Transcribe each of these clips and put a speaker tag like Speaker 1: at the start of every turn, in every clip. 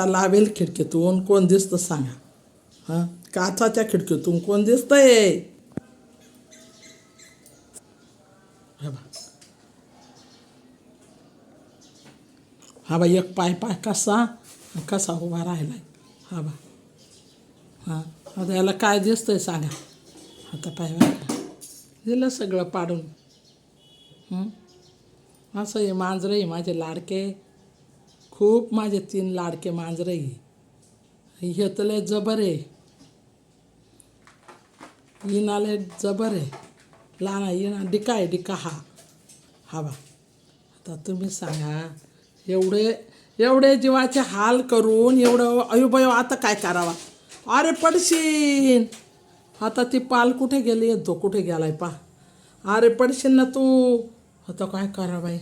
Speaker 1: आता लावेल खिडकीतून कोण दिसतं सांगा. हां? काचाच्या खिडकीतून कोण दिसतंय? हे बा हा बा एक पाय पाय कसा कसा उभा राहिला हा बा हां आता याला काय दिसतंय सांगा. आता पाय बघा. दिलं सगळं पाडून. असं हे मांजरं हे माझे लाडके. खूप माझे तीन लाडके मांजरं आहे. हे लय जबर आहे. इनाले जबर आहे. लहान इना डिका आहे डिका हा. हा बा. आता तुम्ही सांगा एवढे एवढे जीवाचे हाल करून एवढं अयुबयो आता काय करावा? अरे पडशीन. आता ती पाल कुठे गेली? तो कुठे गेलाय पा अरे पडशील ना तू. आता काय करा बाई?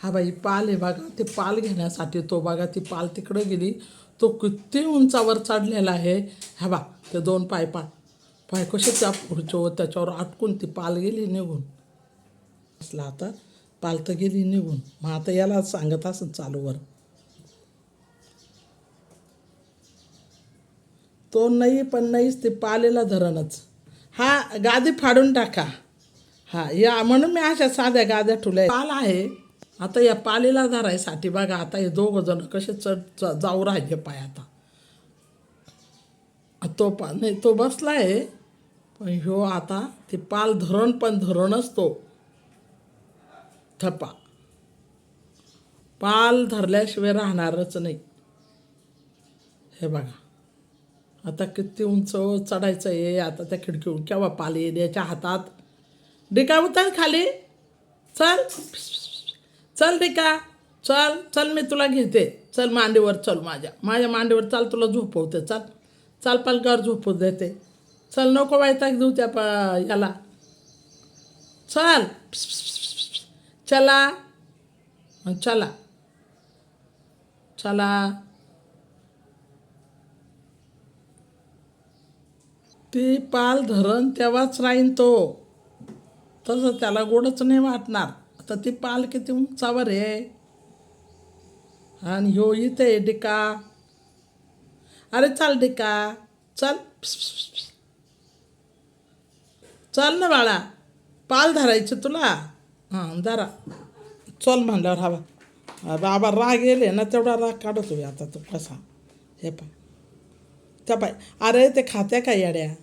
Speaker 1: हा बाई पाल आहे बघा. ते पाल घेण्यासाठी तो बघा ती पाल तिकडं गेली. तो किती उंचावर चढलेला आहे. हा बा ते दोन पाय पाय पाय कसे त्या पुढच्या त्याच्यावर अटकून ती पाल गेली निघून. असला आता. पाल तर गेली निघून. मग आता याला सांगत असं चालूवर. तो नाही पण नाहीच ते पालेला धरणच. हा गादी फाडून टाका. हा या म्हणून मी अशा साध्या गाद्या ठुल्या पाल आहे. आता या पालेला धरायसाठी बघा आता हे दोघं जण कसे चढ च- जाऊ राहिले पाय आता. तो पा नाही तो बसला आहे पण ह्यो आता ते पाल धरण पण धरणच तो. थपा पाल धरल्याशिवाय राहणारच नाही. हे बघा. आता किती उंच चढायचं आहे आता त्या खिडकीवर केव्हा पाल येईल? याच्या हातात. डिका उतर खाली. चल. चल रिका चल चल मी तुला घेते. चल मांडीवर चल माझ्या. माझ्या मांडीवर चाल तुला झोपवते. चल. चाल पालकावर झोपू देते. चल नको वायताक देऊ त्या पा याला. चल. चला. चला. चला. ती पाल धरण तेव्हाच राहीन तो. तसं त्याला गोडच नाही वाटणार. तर ती पाल किती उंचावर आहे. आणि ह्यो इथे आहे डिका. अरे चाल डिका. चल. चल ना बाळा. पाल धरायचे तुला? हां धरा. चल म्हणल्यावर हवा. बाबा राग येले ना तेवढा राग काढतो आता तू कसा? हे पाय त्या पाय अरे ते खात्या का येड्या?